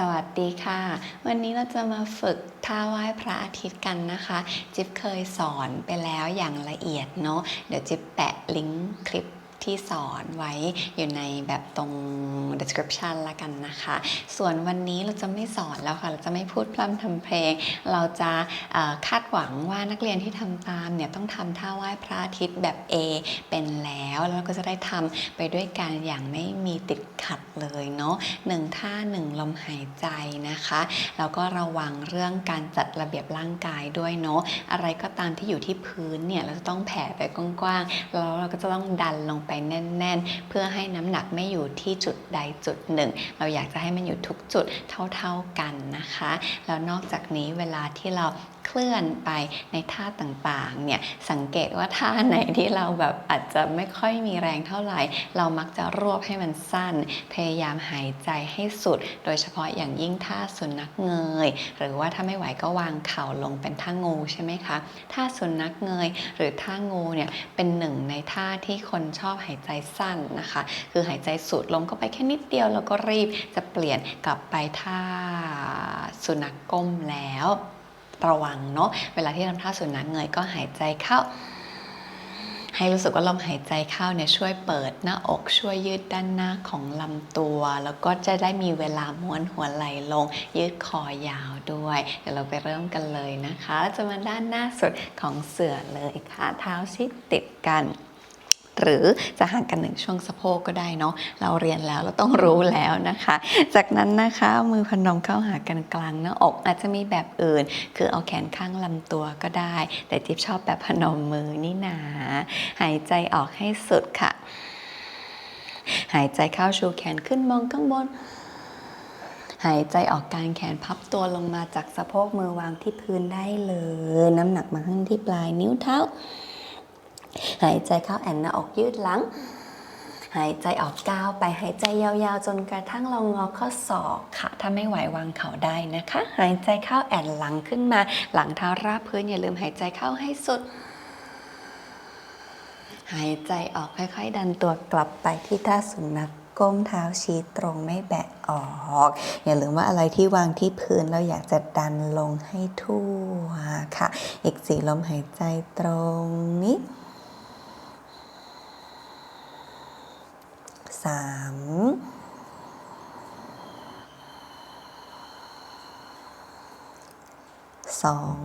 สวัสดีค่ะ วันนี้เราจะมาฝึกท่าไหว้พระอาทิตย์กันนะคะ จิ๊บเคยสอนไปแล้วอย่างละเอียดเนาะเดี๋ยวจิ๊บแปะลิงก์คลิป ที่สอนไว้อยู่ในแบบตรง description ละกันนะคะ ส่วนวันนี้เราจะไม่สอนแล้วค่ะ เราจะไม่พูดพร่ำทำเพลง เราจะคาดหวังว่านักเรียนที่ทำตามเนี่ยต้องทำท่าไหว้พระอาทิตย์แบบ A เป็นแล้ว แล้วก็จะได้ทำไปด้วยกันอย่างไม่มีติดขัดเลยเนาะหนึ่งท่าหนึ่งลมหายใจนะคะ แล้วก็ระวังเรื่องการจัดระเบียบร่างกายด้วยเนาะอะไรก็ตามที่อยู่ที่พื้นเนี่ยเราจะต้องแผ่ไปกว้างๆแล้วเราก็จะต้องดันลงไปแน่น ๆ เพื่อให้น้ำหนักไม่อยู่ที่จุดใดจุดหนึ่ง เราอยากจะให้มันอยู่ทุกจุดเท่า ๆกันนะคะ แล้วนอกจากนี้เวลาที่เรา ลื่อนไปในท่าต่างๆเนี่ยสังเกตว่าท่าไหนที่เราแบบอาจจะไม่ค่อยมีแรงเท่าไหร่ เรามักจะรวบให้มันสั้น พยายามหายใจให้สุด โดยเฉพาะอย่างยิ่งท่าสุนัขเงย หรือว่าถ้าไม่ไหวก็วางเข่าลงเป็นท่างูใช่ไหมคะท่าสุนัขเงย หรือท่างูเนี่ยเป็นหนึ่งในท่าที่คนชอบหายใจสั้นนะคะ คือหายใจสูดลมเข้าไปแค่นิดเดียวแล้วก็รีบจะเปลี่ยนกลับไปท่าสุนัขกก้มแล้ว ระวังเนาะเวลาที่ทำท่าสุนัขเงยก็หายใจเข้า ให้รู้สึกว่าลมหายใจเข้าเนี่ยช่วยเปิดหน้าอกช่วยยืดด้านหน้าของลำตัว แล้วก็จะได้มีเวลาม้วนหัวไหล่ลง ยืดคอยาวด้วย เดี๋ยวเราไปเริ่มกันเลยนะคะ จะมาด้านหน้าสุดของเสือเลยค่ะเท้าชิดติดกัน หรือจะห่างกันหนึ่งช่วงสะโพกก็ได้เนาะเราเรียนแล้วเราต้องรู้แล้วนะคะ จากนั้นนะคะมือพนมเข้าหากันกลางหน้าอกอาจจะมีแบบอื่น คือเอาแขนข้างลำตัวก็ได้ แต่จิ๊บชอบแบบพนมมือนี่นาหายใจออกให้สุดค่ะ หายใจเข้าชูแขนขึ้นมองข้างบนหายใจออกกางแขนพับตัวลงมาจากสะโพกมือวางที่พื้นได้เลย น้ำหนักมาข้างที่ปลายนิ้วเท้า หายใจเข้าแอนหน้าอกยืดหลัง หายใจออกก้าวไปหายใจยาวๆ จนกระทั่งเรางอข้อศอกค่ะ ถ้าไม่ไหววางเข่าได้นะคะ หายใจเข้าแอนหลังขึ้นมา หลังเท้าราบพื้นอย่าลืมหายใจเข้าให้สุดหายใจออกค่อยๆ ดันตัวกลับไปที่ท่าสุนัขก้มเท้าชี้ตรงไม่แบะออก อย่าลืมว่าอะไรที่วางที่พื้นเราอยากจะดันลงให้ทั่วค่ะ อีกสี่ลมหายใจตรงนี้ สามสอง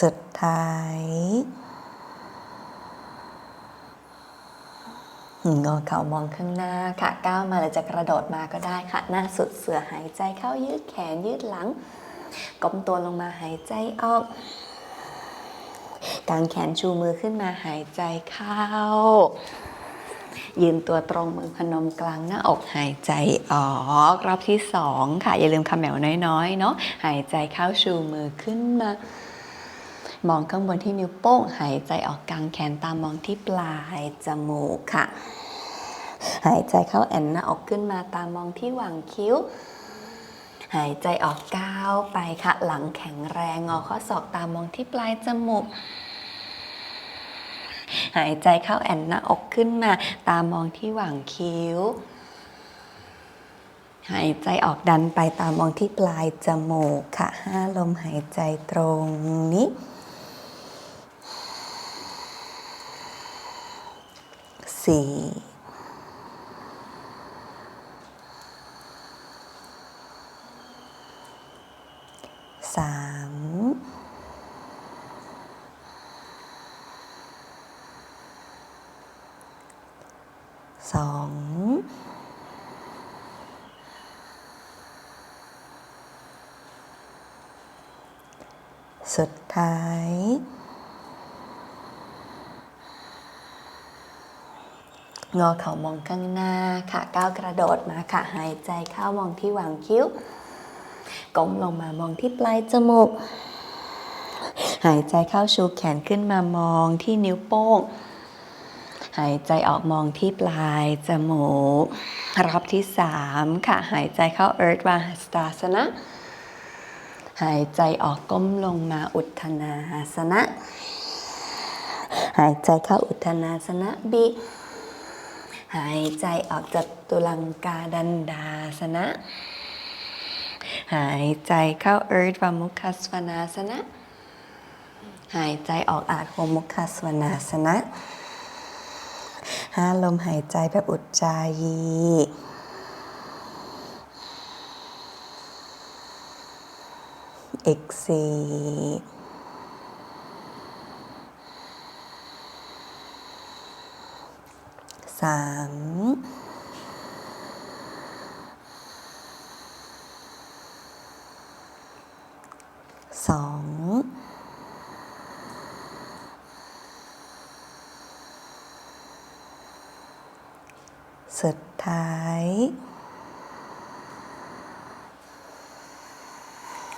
สุดท้ายงอเข่ามองข้างหน้าค่ะก้าวมาหรือจะกระโดดมาก็ได้ค่ะ หน้าสุดเสือหายใจเข้ายืดแขนยืดหลังก้มตัวลงมาหายใจออก กางแขนชูมือขึ้นมาหายใจเข้า ยืนตัวตรงมือพนมกลางหน้าอกหายใจออกรอบที่สองค่ะ อย่าลืมคำแหมวน้อยๆเนาะหายใจเข้าชูมือขึ้นมามองข้างบนที่นิ้วโป้ง หายใจออกกลางแขนตามมองที่ปลายจมูกค่ะ หายใจเข้าแอนหน้าอกขึ้นมาตามมองที่หว่างคิ้ว หายใจออกก้าวไปค่ะ หลังแข็งแรงงอข้อศอกตามมองที่ปลายจมูกหายใจเข้าแอนหน้าอกขึ้นมา ตามองที่หว่างคิ้ว หายใจออกดันไปตามมองที่ปลายจมูกค่ะห้าลมหายใจตรงนี้สี่ สุดท้าย งอเข่ามองข้างหน้าค่ะก้าวกระโดดมาค่ะหายใจเข้ามองที่หว่างคิ้วก้มลงมามองที่ปลายจมูก หายใจเข้าชูแขนขึ้นมามองที่นิ้วโป้ง หายใจออกมองที่ปลายจมูก รอบที่สามค่ะ หายใจเข้า Earth v หายใจออกก้มลงมาอุทนาสนะ หายใจเข้าอุทนาสนะบิหายใจออกจากตุลังกาดันดาสนะ หายใจเข้าเอิร์ธวามุคัสวนาสนะ หายใจออกอาจโฮมุคัสวนาสนะห้าลมหายใจแบบอุจจายี เอกซีสามสอ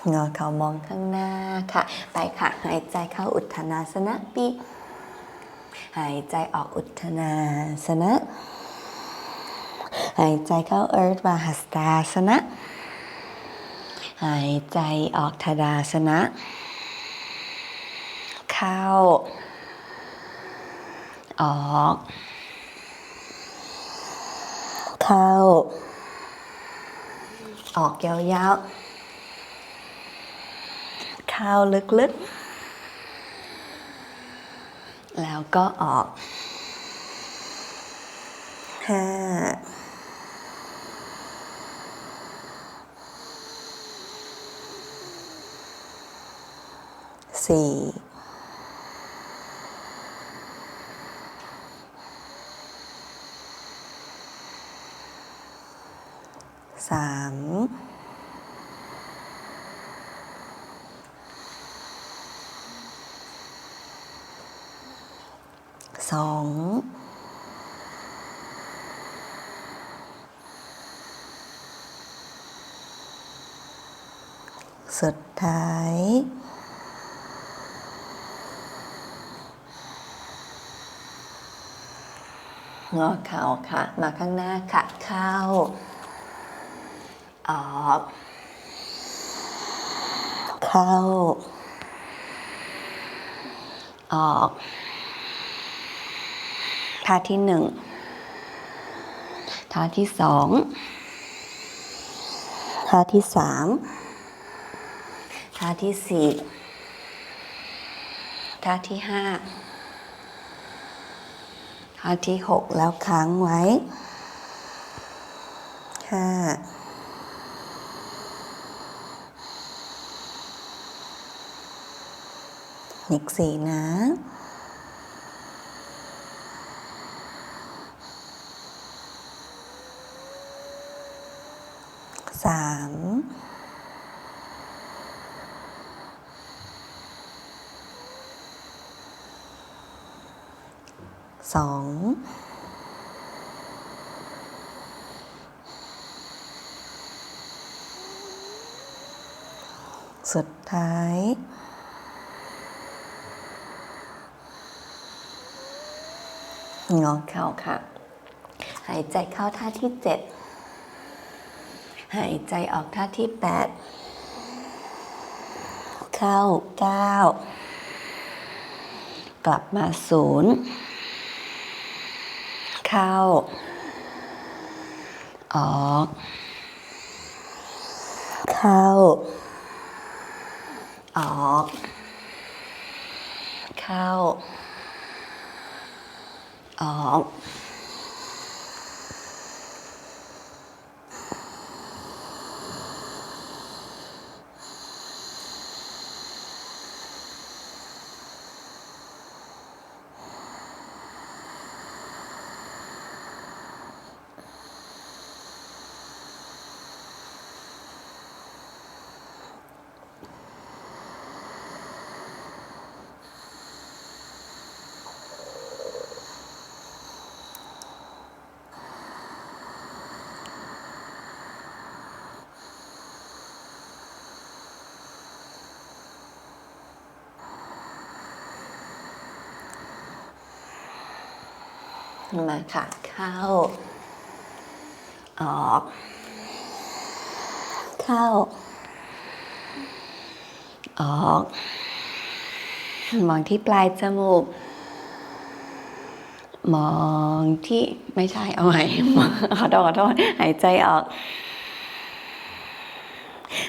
งายงอเข่ามองข้างหน้าค่ะ ไปค่ะ หายใจเข้าอุทธนาสนะปี หายใจออกอุทธนาสนะ หายใจเข้าเอิร์ธวาหัสตาสนะ หายใจออกทดาสนะ เข้า ออก เข้า ออกยาวๆ เข้าลึกๆ แล้วก็ออกห้าสี่าม สองสุดท้าย งอเข่าค่ะ มาข้างหน้าค่ะ เข้า ออก เข้า ออก ท่าที่หนึ่งท่าที่สองท่าที่สามท่าที่สี่ท่าที่ห้าท่าที่หกแล้วค้างไว้ห้าอีกสี่นะ สามสองสุดท้าย งอเข่าค่ะ หายใจเข้าท่าที่เจ็ด หายใจออกท่าที่แปดเข้าเก้ากลับมาศูนย์เข้า ออก เข้า ออก เข้า ออก มาค่ะ เข้า ออก เข้า ออก มองที่ปลายจมูก มองที่ไม่ใช่เอาใหม่ขอโทษขอโทษหายใจออก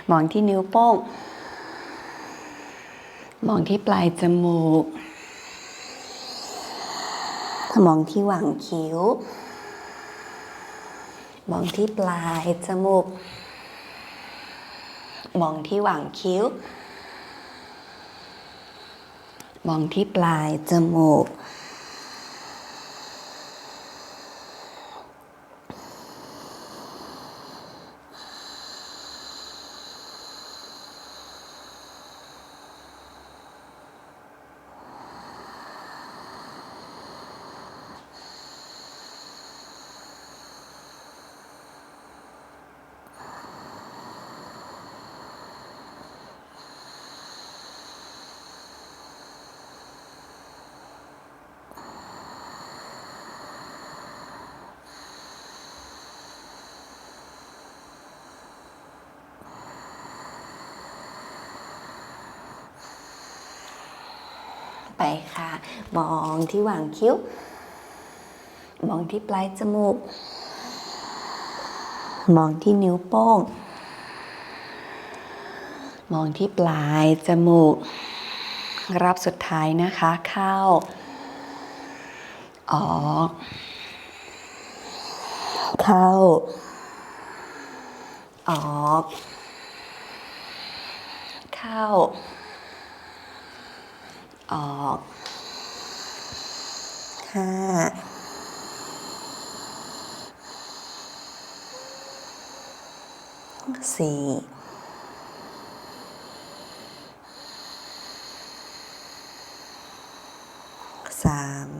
มองที่นิ้วโป้ง มองที่ปลายจมูก มองที่หว่างคิ้ว มองที่ปลายจมูก มองที่หว่างคิ้ว มองที่ปลายจมูก ไปค่ะ มองที่หว่างคิ้ว มองที่ปลายจมูก มองที่นิ้วโป้ง มองที่ปลายจมูกรอบสุดท้ายนะคะเข้า ออก เข้า ออก เข้า ออก ห้าสี่าม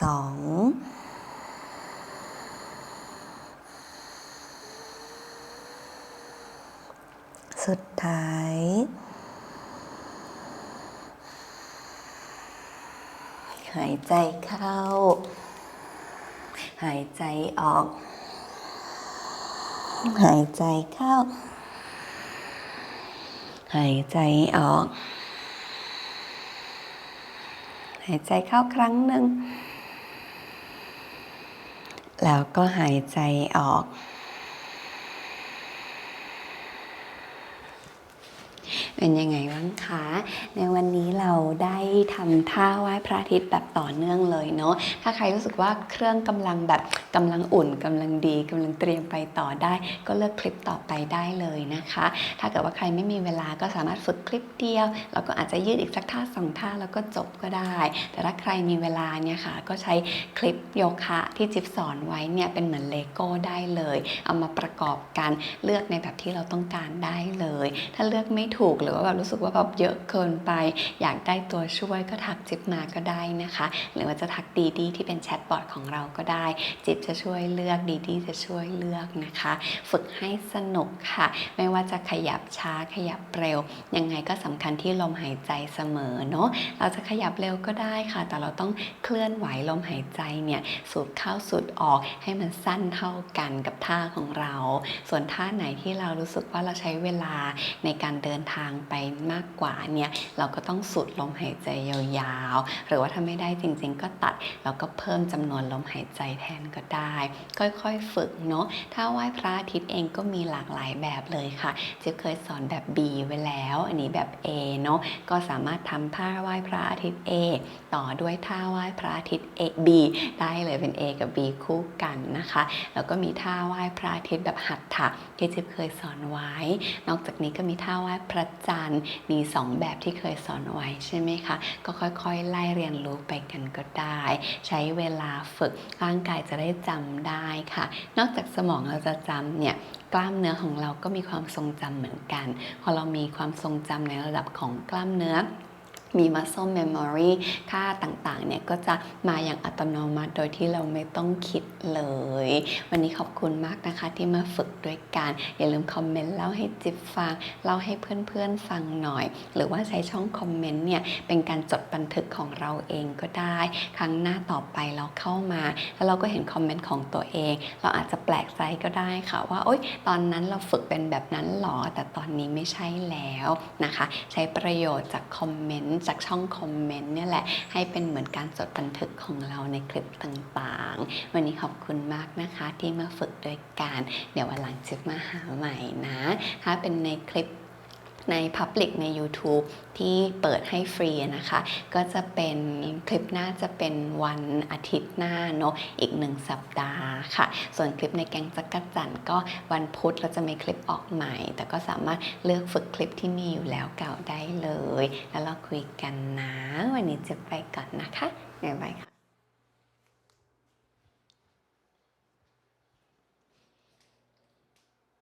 สองสุดท้าย หายใจเข้า หายใจออก หายใจเข้า หายใจออก หายใจเข้าครั้งหนึ่งแล้วก็หายใจออก เป็นยังไงบ้างคะ ในวันนี้เราได้ทำท่าไหว้พระอาทิตย์แบบต่อเนื่องเลยเนาะ ถ้าใครรู้สึกว่าเครื่องกำลังแบบกำลังอุ่นกำลังดีกำลังเตรียมไปต่อได้ ก็เลือกคลิปต่อไปได้เลยนะคะ ถ้าเกิดว่าใครไม่มีเวลาก็สามารถฝึกคลิปเดียว แล้วก็อาจจะยืดอีกสักท่าสองท่าแล้วก็จบก็ได้ แต่ถ้าใครมีเวลาเนี่ยค่ะ ก็ใช้คลิปโยคะที่จิ๊บสอนไว้เนี่ยเป็นเหมือนเลโก้ได้เลย เอามาประกอบกันเลือกในแบบที่เราต้องการได้เลย ถ้าเลือกไม่ถูกรือว่าแบบรู้สึกว่าแบบเยอะเกินไป อยากได้ตัวช่วยก็ทักจิ๊บมาก็ได้นะคะ หรือว่าจะทักดีดีที่เป็นแชทบอทของเราก็ได้ จิ๊บจะช่วยเลือกดีดีจะช่วยเลือกนะคะ ฝึกให้สนุกค่ะ ไม่ว่าจะขยับช้าขยับเร็ว ยังไงก็สำคัญที่ลมหายใจเสมอเนาะเราจะขยับเร็วก็ได้ค่ะ แต่เราต้องเคลื่อนไหวลมหายใจเนี่ยสูดเข้าสูดออกให้มันสั้นเท่ากันกับท่าของเรา ส่วนท่าไหนที่เรารู้สึกว่าเราใช้เวลาในการเดินทางไปมากกว่าเนี่ยเราก็ต้องสูดลมหายใจยาวๆ หรือว่าถ้าไม่ได้จริงๆ ก็ตัดแล้วก็เพิ่มจำนวนลมหายใจแทนก็ได้ ค่อยๆฝึกเนาะถ้าไหว้พระอาทิตย์เองก็มีหลากหลายแบบเลยค่ะเจ๊เคยสอนแบบ B ไว้แล้ว อันนี้แบบ A เนาะก็สามารถทำท่าไหว้พระอาทิตย์ A ต่อด้วยท่าไหว้พระอาทิตย์ A B ได้เลยเป็น A กับ B คู่กันนะคะ แล้วก็มีท่าไหว้พระอาทิตย์แบบหัตถะที่จิ๊บเคยสอนไว้ นอกจากนี้ก็มีท่าไหว้พระจานทร์มี 2 แบบที่เคยสอนไว้ใช่ไหมคะ ก็ค่อยๆ ไล่เรียนรู้ไปกันก็ได้ ใช้เวลาฝึกร่างกายจะได้จำได้ค่ะ นอกจากสมองเราจะจำเนี่ยกล้ามเนื้อของเราก็มีความทรงจำเหมือนกัน พอเรามีความทรงจำในระดับของกล้ามเนื้อ มี muscle memory ค่าต่างๆ เนี่ยก็จะมาอย่างอัตโนมัติโดยที่เราไม่ต้องคิดเลย วันนี้ขอบคุณมากนะคะที่มาฝึกด้วยกัน อย่าลืมคอมเมนต์เล่าให้จิ๊บฟัง เล่าให้เพื่อนๆ ฟังหน่อย หรือว่าใช้ช่องคอมเมนต์เนี่ย เป็นการจดบันทึกของเราเองก็ได้ ครั้งหน้าต่อไปเราเข้ามา แล้วเราก็เห็นคอมเมนต์ของตัวเอง เราอาจจะแปลกใจก็ได้ค่ะว่า โอ๊ย ตอนนั้นเราฝึกเป็นแบบนั้นหรอ แต่ตอนนี้ไม่ใช่แล้วนะคะ ใช้ประโยชน์จากคอมเมนต์จากช่องคอมเมนต์เนี่ยแหละ ให้เป็นเหมือนการจดบันทึกของเราในคลิปต่างๆ วันนี้ขอบคุณมากนะคะที่มาฝึกด้วยกัน เดี๋ยววันหลังจะมาหาใหม่นะ ถ้าเป็นในคลิป ใน Public ใน YouTube ที่เปิดให้ฟรีนะคะ ก็จะเป็นคลิปหน้าจะเป็นวันอาทิตย์หน้าเนาะอีกหนึ่งสัปดาห์ค่ะ ส่วนคลิปในแกงจักรจันทร์ก็วันพุธเราจะมีคลิปออกใหม่ แต่ก็สามารถเลือกฝึกคลิปที่มีอยู่แล้วเก่าได้เลย แล้วเราคุยกันนะ วันนี้จะไปก่อนนะคะบ๊ายบายค่ะ